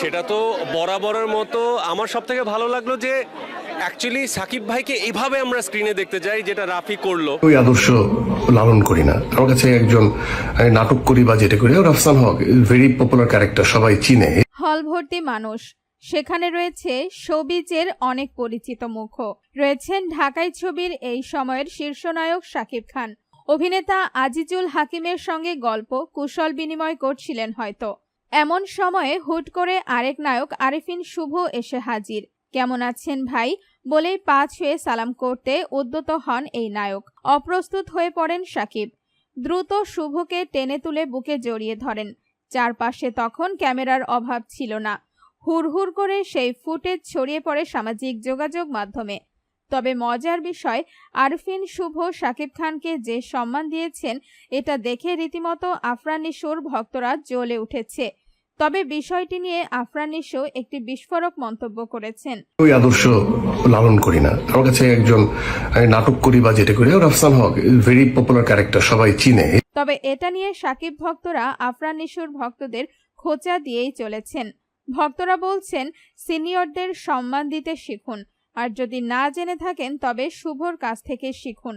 সেটা তো বরাবরের মতো আমার সব থেকে ভালো লাগল যে অ্যাকচুয়ালি সাকিব ভাইকে এইভাবে আমরা স্ক্রিনে দেখতে চাই যেটা রাফি করল। ওই আদর্শ লালন করি না। আমার কাছে একজন নাটক করি বা যেটা করি Rafsan Haque very popular character সবাই চিনে। হল ভর্তি মানুষ। সেখানে রয়েছে শোবিজের অনেক পরিচিত মুখ। রয়েছেন ঢাকাই ছবির এই সময়ের শীর্ষনায়ক শাকিব খান। অভিনেতা আজিজুল হাকিমের সঙ্গে গল্প কুশল বিনিময় করছিলেন হয়তো। এমন সময়ে হুট করে আরেক নায়ক আরিফিন শুভ এসে হাজির। কেমন আছেন ভাই? বলেই পা ছুঁয়ে সালাম করতে উদ্যত হন এই নায়ক। অপ্রস্তুত হয়ে পড়েন সাকিব। দ্রুত শুভকে টেনে তুলে বুকে জড়িয়ে ধরেন। চারপাশে তখন ক্যামেরার অভাব ছিল না। হুড়হুড় করে সেই ফুটেজ ছড়িয়ে পড়ে সামাজিক যোগাযোগ মাধ্যমে। তবে মজার বিষয় আরফিন শুভ শাকিব খানকে যে সম্মান দিয়েছেন এটা দেখে রীতিমতো আফরানিসুর ভক্তরা জ্বলে উঠেছে। তবে বিষয়টি নিয়ে আফরানিসু একটি বিস্ফোরক মন্তব্য করেছেন। ওই আদর্শ লালন করি না। আমার কাছে একজন নাটক করি বা যেটা করি Rafsan Haque very popular character সবাই চিনে। তবে এটা নিয়ে সাকিব ভক্তরা আফরানিসুর ভক্তদের খোঁচা দিয়েই চলেছেন। ভক্তরা বলছেন সিনিয়রদের সম্মান দিতে শিখুন। আর যদি না জেনে থাকেন তবে শুভর কাছ থেকে শিখুন।